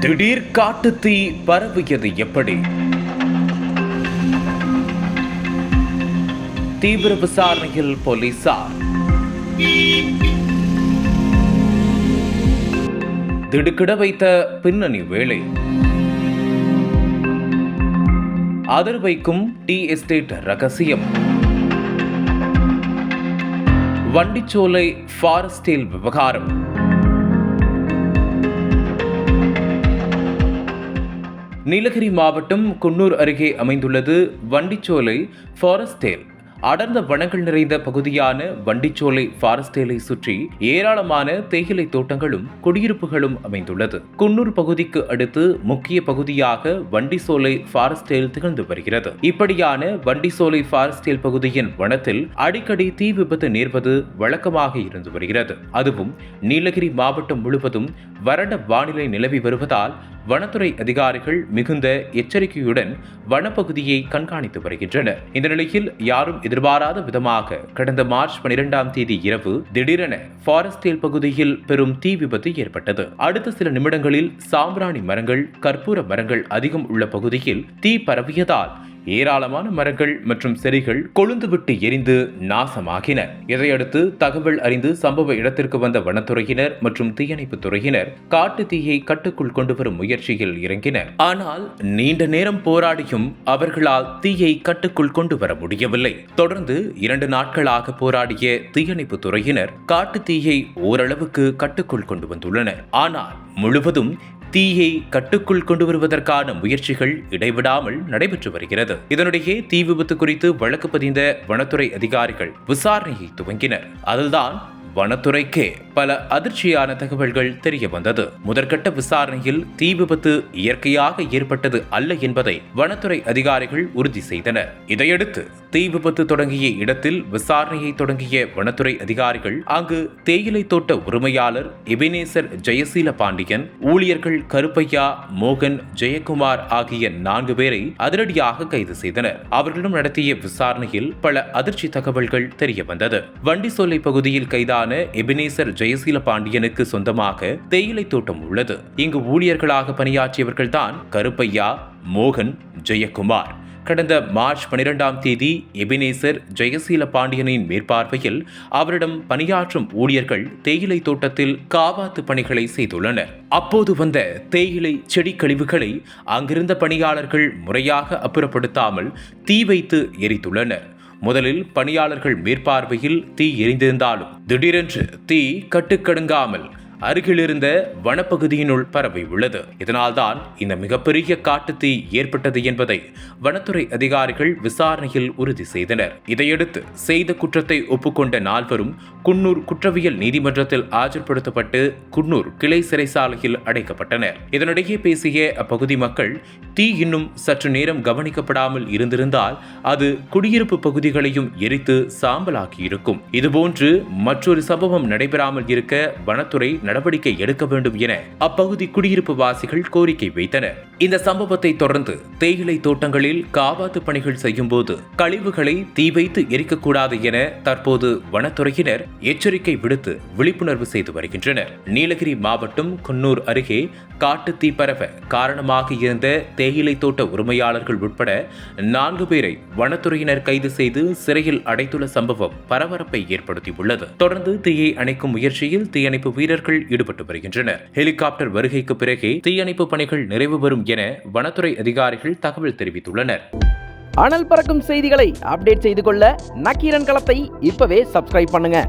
திடீர் காட்டு தீ பரவியது எப்படி? தீவிர விசாரணையில் போலீசார். திடுக்கிட வைத்த பின்னணி வேலை. அதிர் வைக்கும் டி எஸ்டேட் ரகசியம். வண்டிச்சோலை ஃபாரஸ்டேல் விவகாரம். நீலகிரி மாவட்டம் குன்னூர் அருகே அமைந்துள்ளது வண்டிச்சோலை ஃபாரஸ்டேல் அடர்ந்த வனங்கள் நிறைந்த பகுதியான வண்டிச்சோலை ஃபாரஸ்டேலை சுற்றி ஏராளமான தேயிலை தோட்டங்களும் குடியிருப்புகளும் அமைந்துள்ளது. குன்னூர் பகுதிக்கு அடுத்து முக்கிய பகுதியாக வண்டிசோலை ஃபாரஸ்டேல் திகழ்ந்து வருகிறது. இப்படியான வண்டிசோலை ஃபாரஸ்டேல் பகுதியின் வனத்தில் அடிக்கடி தீ விபத்து நேர்வது வழக்கமாக இருந்து வருகிறது. அதுவும் நீலகிரி மாவட்டம் முழுவதும் வறண்ட வானிலை நிலவி வருவதால் வனத்துறை அதிகாரிகள் மிகுந்த எச்சரிக்கையுடன் வனப்பகுதியை கண்காணித்து வருகின்றனர். இந்த நிலையில் யாரும் எதிர்பாராத விதமாக கடந்த மார்ச் பனிரெண்டாம் தேதி இரவு திடீரென ஃபாரஸ்டேல் பகுதியில் பெரும் தீ விபத்து ஏற்பட்டது. அடுத்த சில நிமிடங்களில் சாம்பிராணி மரங்கள் கற்பூர மரங்கள் அதிகம் உள்ள பகுதியில் தீ பரவியதால் ஏராளமான மரங்கள் மற்றும் செடிகள் கொழுந்துவிட்டு எரிந்து நாசமாகின. இதையடுத்து தகவல் அறிந்து சம்பவ இடத்திற்கு வந்த வனத்துறையினர் மற்றும் தீயணைப்பு துறையினர் காட்டு தீயை கட்டுக்குள் கொண்டு வரும் முயற்சியில் இறங்கினர். ஆனால் நீண்ட நேரம் போராடியும் அவர்களால் தீயை கட்டுக்குள் கொண்டு வர முடியவில்லை. தொடர்ந்து இரண்டு நாட்களாக போராடிய தீயணைப்பு துறையினர் காட்டு தீயை ஓரளவுக்கு கட்டுக்குள் கொண்டு வந்துள்ளனர். ஆனால் முழுவதும் தீயை கட்டுக்குள் கொண்டு வருவதற்கான முயற்சிகள் இடைவிடாமல் நடைபெற்று வருகிறது. இதனிடையே தீ விபத்து குறித்து வழக்கு பதிந்த வனத்துறை அதிகாரிகள் விசாரணையை துவங்கினர். அதில்தான் வனத்துறைக்கே பல அதிர்ச்சியான தகவல்கள் தெரிய வந்தது முதற்கட்ட விசாரணையில் தீ விபத்து இயற்கையாக ஏற்பட்டது அல்ல என்பதை வனத்துறை அதிகாரிகள் உறுதி செய்தனர். இதையடுத்து தீ விபத்து தொடங்கிய இடத்தில் விசாரணையை தொடங்கிய வனத்துறை அதிகாரிகள் அங்கு தேயிலை தோட்ட உரிமையாளர் எபினேசர் ஜெயசீல பாண்டியன் ஊழியர்கள் கருப்பையா மோகன் ஜெயக்குமார் ஆகிய நான்கு பேரை அதிரடியாக கைது செய்தனர். அவர்களிடம் நடத்திய விசாரணையில் பல அதிர்ச்சி தகவல்கள் தெரிய வந்தது வண்டிசோலை பகுதியில் கைதான எபினேசர் ஜெயசீல பாண்டியனுக்கு சொந்தமாக தேயிலை தோட்டம் உள்ளது. இங்கு ஊழியர்களாக பணியாற்றியவர்கள்தான் கருப்பையா மோகன் ஜெயக்குமார். கடந்த மார்ச் பனிரெண்டாம் தேதி எபினேசர் ஜெயசீல பாண்டியனின் மேற்பார்வையில் அவரிடம் பணியாற்றும் ஊழியர்கள் தேயிலை தோட்டத்தில் காவாத்து பணிகளை செய்துள்ளனர். அப்போது வந்த தேயிலை செடி கழிவுகளை அங்கிருந்த பணியாளர்கள் முறையாக அப்புறப்படுத்தாமல் தீ வைத்து எரித்துள்ளனர். முதலில் பணியாளர்கள் மேற்பார்வையில் தீ எரிந்திருந்தாலும் திடீரென்று தீ கட்டுக்கடுங்காமல் அருகிலிருந்த வனப்பகுதியினுள் பரவி உள்ளது. இதனால்தான் இந்த மிகப்பெரிய காட்டுத்தீ ஏற்பட்டது என்பதை வனத்துறை அதிகாரிகள் விசாரணையில் உறுதி செய்தனர். இதையடுத்து செய்த குற்றத்தை ஒப்புக்கொண்ட நால்வரும் குன்னூர் குற்றவியல் நீதிமன்றத்தில் ஆஜர்படுத்தப்பட்டு குன்னூர் கிளை சிறைசாலையில் அடைக்கப்பட்டனர். இதனிடையே பேசிய அப்பகுதி மக்கள் தீ இன்னும் சற்று நேரம் கவனிக்கப்படாமல் இருந்திருந்தால் அது குடியிருப்பு பகுதிகளையும் எரித்து சாம்பலாக்கியிருக்கும். இதுபோன்று மற்றொரு சம்பவம் நடைபெறாமல் இருக்க வனத்துறை நடவடிக்கை எடுக்க வேண்டும் என அப்பகுதி குடியிருப்பு வாசிகள் கோரிக்கை வைத்தனர். இந்த சம்பவத்தை தொடர்ந்து தேயிலை தோட்டங்களில் காவாத்து பணிகள் செய்யும் போது கழிவுகளை தீ வைத்து எரிக்கக்கூடாது என தற்போது வனத்துறையினர் எச்சரிக்கை விடுத்து விழிப்புணர்வு செய்து வருகின்றனர். நீலகிரி மாவட்டம் குன்னூர் அருகே காட்டு தீ பரவ காரணமாக இருந்த தேயிலை தோட்ட உரிமையாளர்கள் உட்பட நான்கு பேரை வனத்துறையினர் கைது செய்து சிறையில் அடைத்துள்ள சம்பவம் பரபரப்பை ஏற்படுத்தியுள்ளது. தொடர்ந்து தீயை அணைக்கும் முயற்சியில் தீயணைப்பு வீரர்கள் ஈடுபட்டு வருகின்றனர். ஹெலிகாப்டர் வருகைக்கு பிறகே தீயணைப்பு பணிகள் நிறைவு பெறும் என வனத்துறை அதிகாரிகள் தகவல் தெரிவித்துள்ளனர். அனல் பறக்கும் செய்திகளை அப்டேட் செய்து கொள்ள நக்கீரன் களத்தை இப்பவே சப்ஸ்கிரைப் பண்ணுங்க.